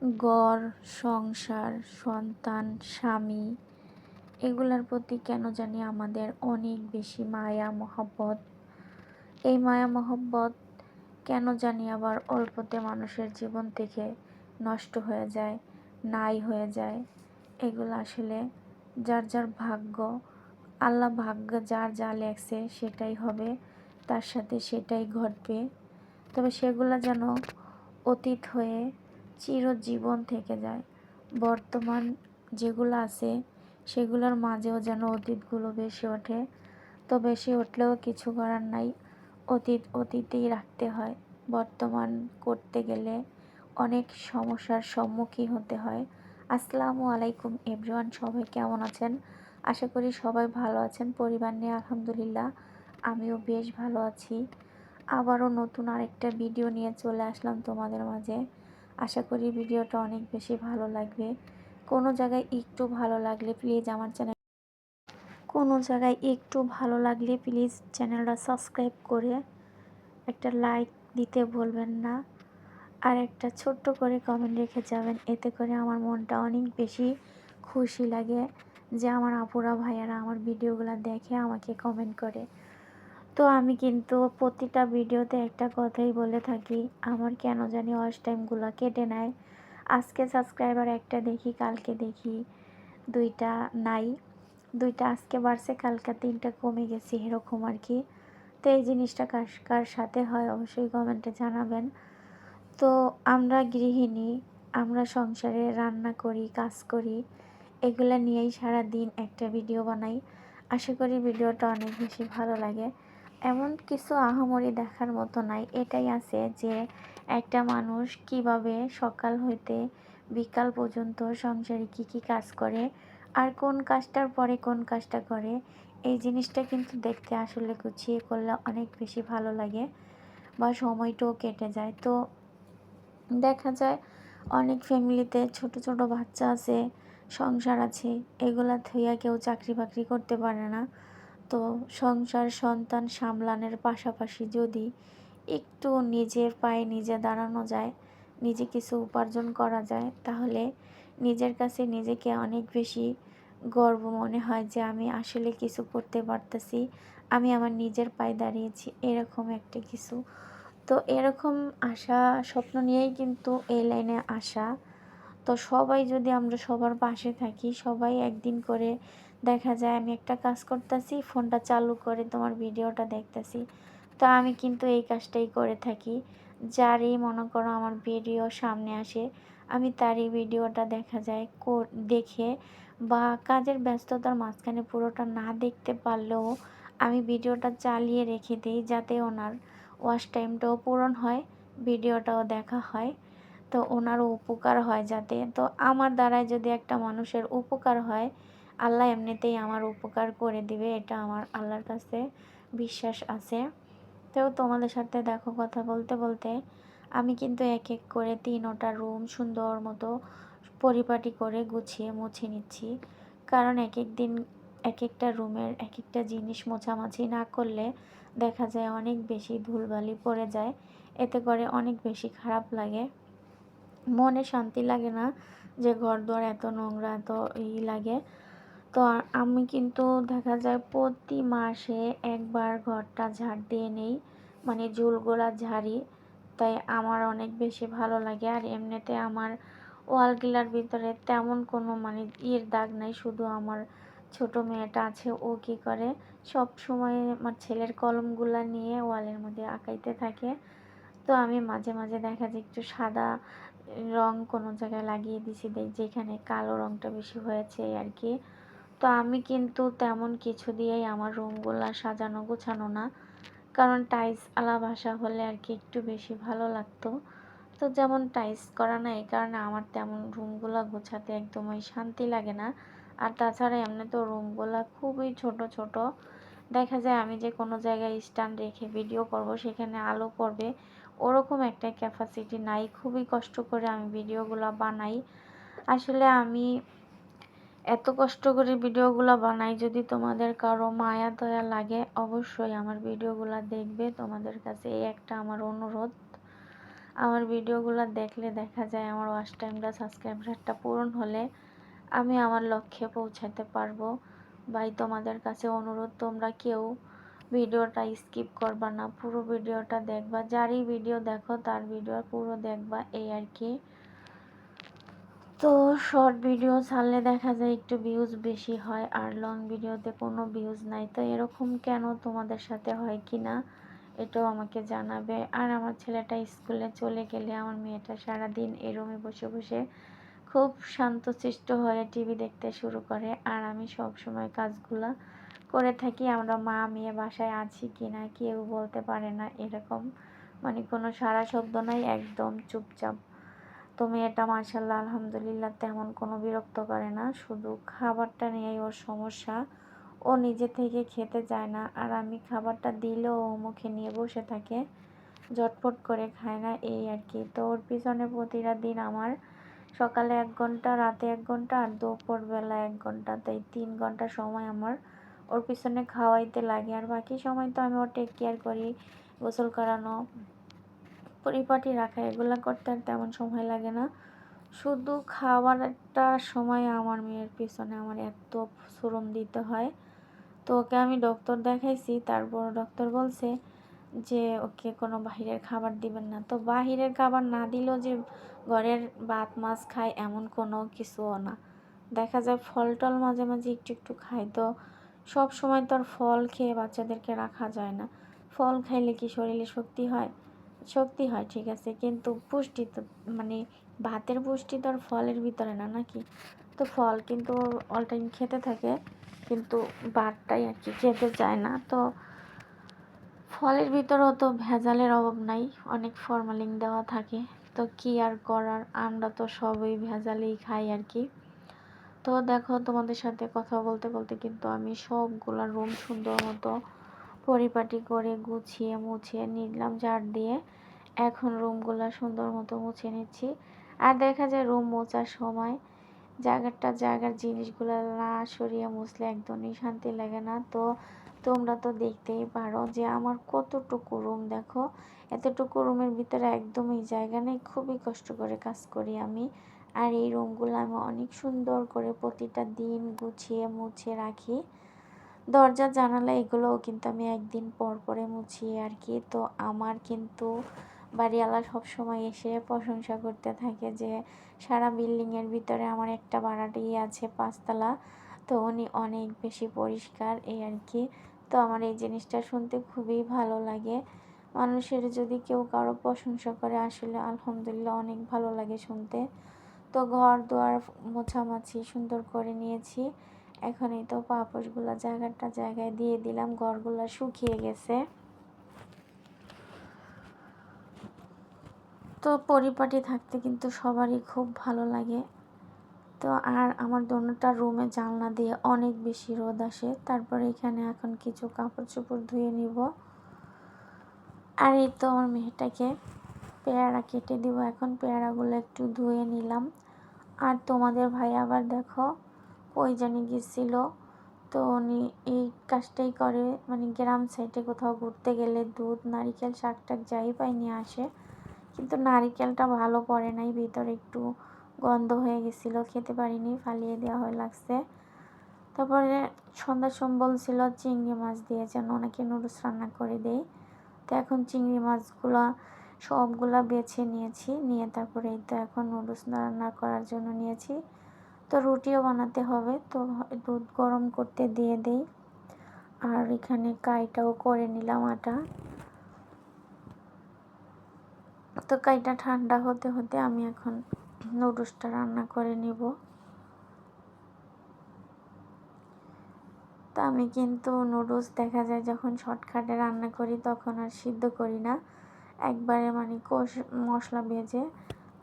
গড় সংসার, সন্তান, স্বামী, এগুলার প্রতি কেন জানি আমাদের অনেক বেশি মায়া, মহব্বত। এই মায়া, মহব্বত কেন জানি আবার অল্পতে মানুষের জীবন থেকে নষ্ট হয়ে যায়, নাই হয়ে যায়। এগুলো আসলে যার যার ভাগ্য, আল্লাহ ভাগ্য যার যা লেখছে সেটাই হবে, তার সাথে সেটাই ঘটবে। তবে সেগুলো যেন অতীত হয়ে চিরজীবন থেকে যায়। বর্তমান যেগুলো আছে, সেগুলোর মাঝেও যেন অতীতগুলো বেশি ওঠে। তো বেশি উঠলেও কিছু করার নাই। অতীত অতীতেই রাখতে হয়। বর্তমান করতে গেলে অনেক সমস্যার সম্মুখীন হতে হয়। আসসালামু আলাইকুম এভরিওয়ান, সবাই কেমন আছেন? আশা করি সবাই ভালো আছেন। পরিবার নিয়ে আলহামদুলিল্লাহ আমিও বেশ ভালো আছি। আবারও নতুন আরেকটা ভিডিও নিয়ে চলে আসলাম তোমাদের মাঝে। আশা করি ভিডিওটা অনেক বেশি ভালো লাগবে। কোনো জায়গায় একটু ভালো লাগলে প্লিজ আমার চ্যানেল কোনো জায়গায় একটু ভালো লাগলে প্লিজ চ্যানেলটা সাবস্ক্রাইব করে একটা লাইক দিতে ভুলবেন না। আর একটা ছোট্ট করে কমেন্ট রেখে যাবেন, এতে করে আমার মনটা অনেক বেশি খুশি লাগে যে আমার আপুরা ভাইয়ারা আমার ভিডিওগুলো দেখে আমাকে কমেন্ট করে। তো আমি কিন্তু প্রতিটা ভিডিওতে একটা কথাই বলে থাকি, আমার কেন জানি ওয়াচ টাইমগুলো কেটে নেয়। আজকে সাবস্ক্রাইবার একটা দেখি, কালকে দেখি দুইটা নাই। দুইটা আজকে বাড়ছে, কালকে তিনটা কমে গেছে এরকম আর কি। তো এই জিনিসটা কার কার সাথে হয় অবশ্যই কমেন্টে জানাবেন। তো আমরা গৃহিণী, আমরা সংসারে রান্না করি, কাজ করি, এগুলো নিয়েই সারা দিন একটা ভিডিও বানাই। আশা করি ভিডিওটা অনেক বেশি ভালো লাগে। এমন কিছু আহামরি দেখার মতো নাই। এটাই আছে যে, একটা মানুষ কীভাবে সকাল হইতে বিকাল পর্যন্ত সংসারে কি কি কাজ করে, আর কোন কাজটার পরে কোন কাজটা করে, এই জিনিসটা কিন্তু দেখতে আসলে গুছিয়ে করলে অনেক বেশি ভালো লাগে বা সময়টাও কেটে যায়। তো দেখা যায় অনেক ফ্যামিলিতে ছোট ছোট বাচ্চা আছে, সংসার আছে, এগুলা থইয়া কেউ চাকরি বাকরি করতে পারে না। তো সংসার সন্তান সামলানোর পাশাপাশি যদি একটু নিজের পায়ে নিজে দাঁড়ানো যায়, নিজে কিছু উপার্জন করা যায়, তাহলে নিজের কাছে নিজেকে অনেক বেশি গর্ব মনে হয় যে আমি আসলে কিছু করতে পারতেছি, আমি আমার নিজের পায়ে দাঁড়িয়েছি, এরকম একটা কিছু। তো এরকম আশা, স্বপ্ন নিয়েই কিন্তু এই লাইনে আসা। তো সবাই যদি আমরা সবার পাশে থাকি, সবাই একদিন করে দেখা যায় আমি একটা কাজ করতেছি, ফোনটা চালু করে তোমার ভিডিওটা দেখতেছি। তো আমি কিন্তু এই কাজটাই করে থাকি। যারই মনে করো আমার ভিডিও সামনে আসে, আমি তারই ভিডিওটা দেখা যায় দেখে বা কাজের ব্যস্ততার মাঝখানে পুরোটা না দেখতে পারলেও আমি ভিডিওটা চালিয়ে রেখে দিই যাতে ওনার ওয়াশ টাইমটাও পূরণ হয়, ভিডিওটাও দেখা হয়। তো ওনারও উপকার হয় যাতে। তো আমার দ্বারাই যদি একটা মানুষের উপকার হয় আল্লাহ এমনিতেই আমার উপকার করে দিবে, এটা আমার আল্লাহর কাছে বিশ্বাস আছে। তো তোমাদের সাথে দেখো কথা বলতে বলতে আমি কিন্তু এক এক করে তিনোটা রুম সুন্দর মতো পরিপাটি করে গুছিয়ে মুছে নিচ্ছি। কারণ এক এক দিন এক একটা রুমের এক একটা জিনিস মোছামাছি না করলে দেখা যায় অনেক বেশি ধুলবালি পড়ে যায়, এতে করে অনেক বেশি খারাপ লাগে। মনে শান্তি লাগে না যে ঘর দুয়ার এত নোংরা, এত ই লাগে। তো আমি কিন্তু দেখা যায় প্রতি মাসে একবার ঘরটা ঝাড় দিয়ে নেই মানে ঝুলগোলা ঝাড়ি। তাই আমার অনেক বেশি ভালো লাগে। আর এমনিতে আমার ওয়ালগুলার ভিতরে তেমন কোনো মানে ইয়ের দাগ নাই, শুধু আমার ছোট মেয়েটা আছে, ও কি করে? সব সময় আমার ছেলের কলমগুলা নিয়ে ওয়ালের মধ্যে আঁকাইতে থাকে। তো আমি মাঝে মাঝে দেখা যায় একটু সাদা রং কোনো জায়গায় লাগিয়ে দিছি যেখানে কালো রংটা বেশি হয়েছে আর কি। তো আমি কিন্তু তেমন কিছু দিয়েই আমার রুমগুলো সাজানো গোছানো না। কারণ টাইলস আলা বাসা হলে আর কি একটু বেশি ভালো লাগতো। তো যেমন টাইলস করা না, এই কারণে আমার তেমন রুমগুলো গোছাতে একদমই শান্তি লাগে না। আর তাছাড়া এমনি তো রুমগুলো খুবই ছোট ছোট। দেখা যায় আমি যে কোনো জায়গায় স্ট্যান্ড রেখে ভিডিও করব, সেখানে আলো পড়বে। ওরকম একটা ক্যাপাসিটি নাই, খুবই কষ্ট করে আমি ভিডিওগুলো বানাই। আসলে আমি এত কষ্ট করে ভিডিওগুলো বানাই, যদি তোমাদের কারও মায়া, দয়া লাগে, অবশ্যই আমার ভিডিওগুলো দেখবে। তোমাদের কাছে এই একটা আমার অনুরোধ। আমার ভিডিওগুলো দেখলে দেখা যায় আমার ওয়াচ টাইমটা সাবস্ক্রাইবারটা পূরণ হলে আমি আমার লক্ষ্যে পৌঁছাতে পারব। ভাই, তোমাদের কাছে অনুরোধ, তোমরা কেউ ভিডিওটা স্কিপ করবা না, পুরো ভিডিওটা দেখবা। যারই ভিডিও দেখো, তার ভিডিও পুরো দেখবা, এই আর কি। তো শর্ট ভিডিও ছাড়লে দেখা যায় একটু ভিউজ বেশি হয় আর লং ভিডিওতে কোনো ভিউজ নাই। তো এরকম কেন তোমাদের সাথে হয় কি না, এটাও আমাকে জানাবে। আর আমার ছেলেটা স্কুলে চলে গেলে আমার মেয়েটা সারাদিন রুমে বসে বসে খুব শান্তশিষ্ট হয়ে টিভি দেখতে শুরু করে। আর আমি সব সময় কাজগুলা করে থাকি। আমরা মা, মেয়ে বাসায় আছি কি না, কেউ বলতে পারে না এরকম। মানে কোনো সারা শব্দ নাই, একদম চুপচাপ। তো মেয়েটা মার্শাল্লাহ আলহামদুলিল্লাহ, তেমন কোনো বিরক্ত করে না। শুধু খাবারটা নিয়েই ওর সমস্যা। ও নিজে থেকে খেতে চায় না, আর আমি খাবারটা দিলেও ও মুখে নিয়ে বসে থাকে, ঝটপট করে খায় না, এই আর কি। তো ওর পিছনে প্রতিটা দিন আমার সকালে এক ঘণ্টা, রাতে এক ঘণ্টা, আর দুপুরবেলা এক ঘণ্টা। তাই তিন ঘণ্টা সময় আমার ওর পিছনে খাওয়াইতে লাগে। আর বাকি সময় তো আমি ওর টেক কেয়ার করি, গোসল করানো। পরিপাটি রাখা, এগুলো করতে আর তেমন সময় লাগে না। শুধু একটা সময় আমার মেয়ের পিছনে আমার এত শ্রম দিতে হয়। তো ওকে আমি ডক্টর দেখাইছি, তারপর ডক্টর বলছে যে, ওকে কোনো বাহিরের খাবার দিবেন না। তো বাহিরের খাবার না দিলেও যে ঘরের ভাত, মাছ খায়, এমন কোনো কিছুও না। দেখা যায় ফল টল মাঝে মাঝে একটু একটু খায়, তো সব সময় তো আর ফল খেয়ে বাচ্চাদেরকে রাখা যায় না। ফল খাইলে কি শরীরে শক্তি হয়? শক্তি হয়, ঠিক আছে। কিন্তু পুষ্টি তো মানে ভাতের পুষ্টি তো আর ফলের ভিতরে না, নাকি? তো ফল কিন্তু অল টাইম খেতে থাকে, কিন্তু ভাতটাই আর কি খেতে চায় না। তো ফলের ভিতরেও তো ভেজালের অভাব নাই, অনেক ফরমালিন দেওয়া থাকে। তো কি আর করার, আমরা তো সবই ভেজালেই খাই আর কি। তো দেখো তোমাদের সাথে কথা বলতে বলতে কিন্তু আমি সবগুলা রুম সুন্দর মতো পরিপাটি করে গুছিয়ে, মুছিয়ে নিলাম, ঝাড় দিয়ে। এখন রুমগুলো সুন্দর মতো মুছে নিচ্ছি। আর দেখা যায় রুম মোছার সময় জায়গাটা, জায়গার জিনিসগুলো না সরিয়ে মুছলে একদমই শান্তি লাগে না। তো তোমরা তো দেখতেই পারো যে আমার কতটুকু রুম, দেখো। এতটুকু রুমের ভিতরে একদমই জায়গা নেই, খুবই কষ্ট করে কাজ করি আমি। আর এই রুমগুলো আমি অনেক সুন্দর করে প্রতিটা দিন গুছিয়ে, মুছে রাখি। দরজা, জানালা, এগুলোও কিন্তু আমি একদিন পর পরে মুছি আর কি। তো আমার কিন্তু বাড়িওয়ালা সবসময় এসে প্রশংসা করতে থাকে যে, সারা বিল্ডিংয়ের ভিতরে আমার একটা বাড়াটি আছে, পাঁচতলা। তো উনি অনেক বেশি পরিষ্কার এই আর কি। তো আমার এই জিনিসটা শুনতে খুবই ভালো লাগে। মানুষের যদি কেউ কারও প্রশংসা করে, আসলে আলহামদুলিল্লাহ অনেক ভালো লাগে শুনতে। তো ঘর দুয়ার মোছামাছি সুন্দর করে নিয়েছি। এখন এই তো পাপোশগুলো জায়গাটা জায়গায় দিয়ে দিলাম, ঘরগুলো শুকিয়ে গেছে। তো পরিপাটি থাকতে কিন্তু সবারই খুব ভালো লাগে। তো আর আমার দোনোটা রুমে জানলা দিয়ে অনেক বেশি রোদ আসে, তারপরে এখানে এখন কিছু কাপড় চোপড় ধুয়ে নিব। আর এই তো আমার মেয়েটাকে পেয়ারা কেটে দিব, এখন পেয়ারাগুলো একটু ধুয়ে নিলাম। আর তোমাদের ভাই আবার দেখো ওই জানি গেছিল তো উনি এই কাজটাই করে মানে গ্রাম সাইডে কোথাও ঘুরতে গেলে দুধ, নারিকেল শাক টাক যাই পাই নিয়ে আসে। কিন্তু নারিকেলটা ভালো পড়ে নাই, ভিতরে একটু গন্ধ হয়ে গেছিল, খেতে পারিনি, ফালিয়ে দেওয়া হয়ে লাগছে। তারপরে সন্ধ্যার সম বলছিল চিংড়ি মাছ দিয়ে, যেন ওনাকে নুডলস রান্না করে দেই। তো এখন চিংড়ি মাছগুলো সবগুলা বেছে নিয়েছি, নিয়ে তারপরে তো এখন নুডলস রান্না করার জন্য নিয়েছি। তো রুটিও বানাতে হবে। তো দুধ গরম করতে দিয়ে দেই। আর এখানে কাইটাও করে নিলাম আটা। তো কাইটা ঠান্ডা হতে হতে আমি এখন নুডলসটা রান্না করে নিব। তো আমি কিন্তু নুডলস দেখা যায় যখন শর্টকাটে রান্না করি তখন আর সিদ্ধ করি না। একবারে মানে কষ মশলা ভেজে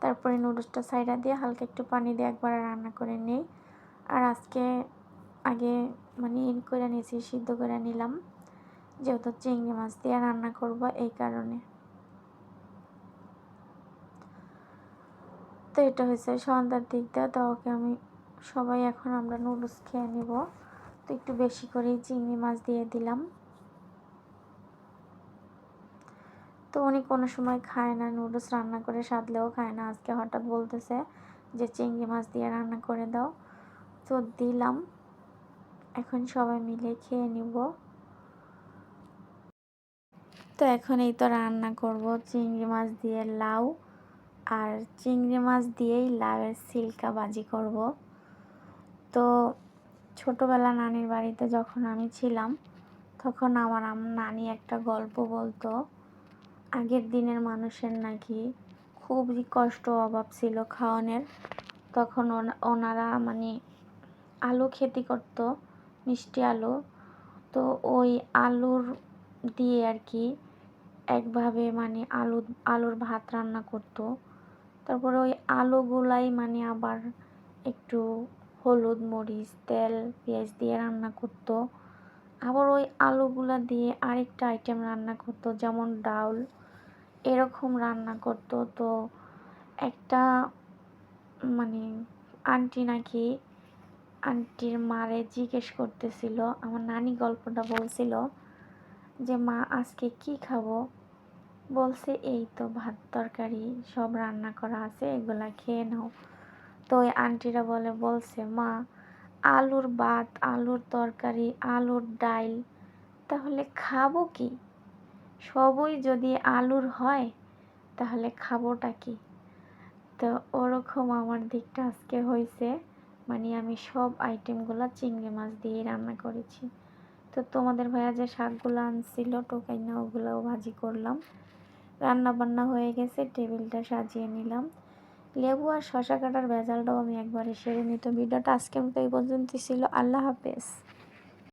তারপরে নুডলসটা সাইডা দিয়ে হালকা একটু পানি দিয়ে একবারে রান্না করে নিই। আর আজকে আগে মানে ইন করে নিয়েছি, সিদ্ধ করে নিলাম। যেহেতু চিংড়ি মাছ দিয়ে রান্না করব এই কারণে। তো এটা হয়েছে সন্ধ্যার দিক দিয়ে, তো ওকে আমি, সবাই এখন আমরা নুডলস খেয়ে নিব। তো একটু বেশি করেই চিংড়ি মাছ দিয়ে দিলাম। তো উনি কোনো সময় খায় না নুডলস রান্না করে সাদলেও খায় না। আজকে হঠাৎ বলতেছে যে, চিংড়ি মাছ দিয়ে রান্না করে দাও। তো দিলাম। এখন সবাই মিলে খেয়ে নিব। তো এখন এই তো রান্না করব চিংড়ি মাছ দিয়ে লাউ। আর চিংড়ি মাছ দিয়েই লাউয়ের সিল্কা বাজি করব। তো ছোটোবেলা নানির বাড়িতে যখন আমি ছিলাম, তখন আমার নানি একটা গল্প বলতো আগের দিনের মানুষের নাকি খুবই কষ্ট অভাব ছিল খাওয়ানোর। তখন ওনারা মানে আলু খেতি করতো, মিষ্টি আলু। তো ওই আলুর দিয়ে আর কি একভাবে মানে আলু, আলুর ভাত রান্না করতো। তারপরে ওই আলুগুলাই মানে আবার একটু হলুদ, মরিচ, তেল, পেঁয়াজ দিয়ে রান্না করতো। আবার ওই আলুগুলা দিয়ে আরেকটা আইটেম রান্না করতো, যেমন ডাল এরকম রান্না করতো। তো একটা মানে আন্টি নাকি আন্টির মারে জিজ্ঞেস করতেছিল, আমার নানি গল্পটা বলছিল যে, মা, আজকে কি খাব? বলছে, এই তো ভাত তরকারি, সব রান্না করা আছে, এগুলা খেয়ে নাও। তো ওই আন্টিরা বলে, বলছে, মা আলুর ভাত, আলুর তরকারি, আলুর ডাইল, তাহলে খাব কি? সবই যদি আলুর হয়, তাহলে খাবোটা কি? তো ওরকম আমার দিকটা আজকে হয়েছে। মানে আমি সব আইটেমগুলো চিংড়ি মাছ দিয়ে রান্না করেছি। তো তোমাদের ভাইয়া যে শাকগুলো আনছিল টোকাই না ওগুলোও ভাজি করলাম। রান্না বান্না হয়ে গেছে, টেবিলটা সাজিয়ে নিলাম। লেবু আর শসা কাটার ভেজালটাও আমি একবারে সেরে নিত ভিডিওটা আজকের মতো এই পর্যন্ত ছিল। আল্লাহ হাফেজ।